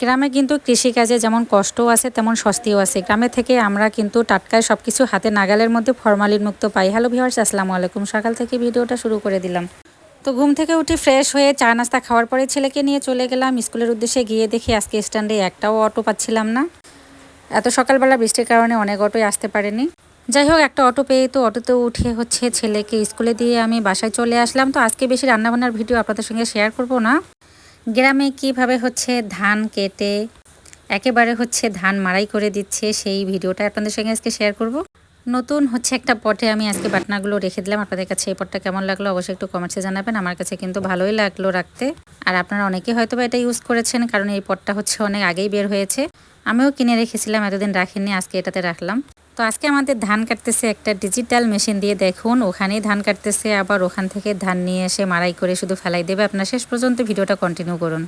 গ্রামে কিন্তু কৃষিকাজে যেমন কষ্টও আছে, তেমন স্বস্তিও আছে। গ্রামে থেকে আমরা কিন্তু টাটকায় সব কিছু হাতে নাগালের মধ্যে ফরমালিন মুক্ত পাই। হ্যালো ভিওয়ার্স আসসালামু আলাইকুম। সকাল থেকে ভিডিওটা শুরু করে দিলাম। তো ঘুম থেকে উঠে ফ্রেশ হয়ে চা নাস্তা খাওয়ার পরে ছেলেকে নিয়ে চলে গেলাম স্কুলের উদ্দেশ্যে। গিয়ে দেখি আজকে স্ট্যান্ডে একটাও অটো পাচ্ছিলাম না। এত সকালবেলা বৃষ্টির কারণে অনেক অটোই আসতে পারেনি। যাই হোক, একটা অটো পেয়ে তো অটোতে উঠে হচ্ছে ছেলেকে স্কুলে দিয়ে আমি বাসায় চলে আসলাম। তো আজকে বেশি রান্নাবান্নার ভিডিও আপনাদের সঙ্গে শেয়ার করব না। গ্রামে কীভাবে হচ্ছে ধান কেটে একেবারে হচ্ছে ধান মারাই করে দিচ্ছে সেই ভিডিওটা আপনাদের সঙ্গে আজকে শেয়ার করব। নতুন হচ্ছে একটা পটে আমি আজকে বাটনাগুলো রেখে দিলাম। আপনাদের কাছে এই পটটা কেমন লাগল অবশ্যই একটু কমেন্টসে জানাবেন। আমার কাছে কিন্তু ভালোই লাগল রাখতে। আর আপনারা অনেকে হয়তো এটা ইউজ করেছেন কারণ এই পটটা হচ্ছে অনেক আগেই বের হয়েছে। আমিও কিনে রেখেছিলাম, এতদিন রাখেননি, আজকে এটাতে রাখলাম। তো আজকে আমাদের ধান কাটতেছে একটা ডিজিটাল মেশিন দিয়ে দেখুন, ওখানেই ধান কাটতেছে, আবার ওখান থেকে ধান নিয়ে এসে মারাই করে শুধু ফেলাই দেবে। আপনার শেষ পর্যন্ত ভিডিওটা কন্টিনিউ করুন।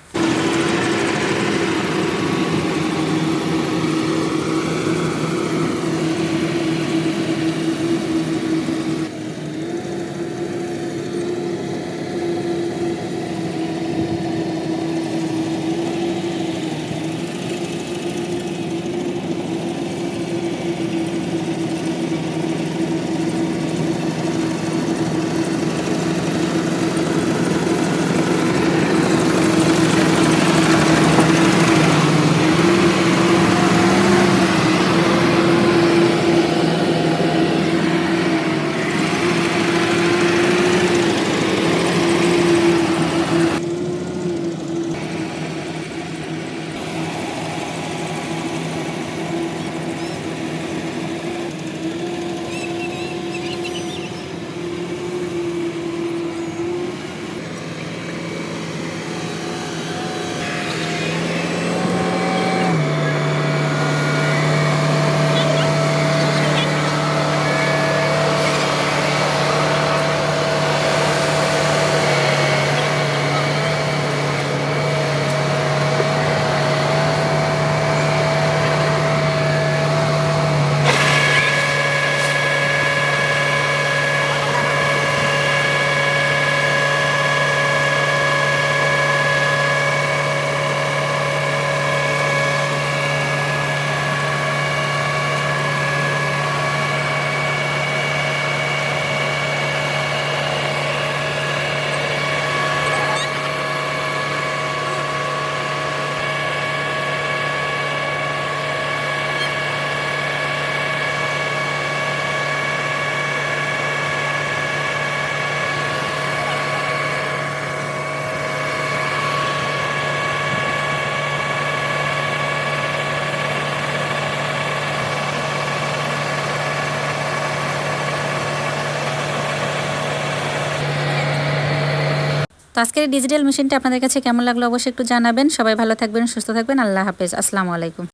তো আজকের ডিজিটাল মেশিনটা আপনাদের কাছে কেমন লাগল অবশ্যই একটু জানাবেন। সবাই ভালো থাকবেন, সুস্থ থাকবেন। আল্লাহ হাফেজ। আসসালামু আলাইকুম।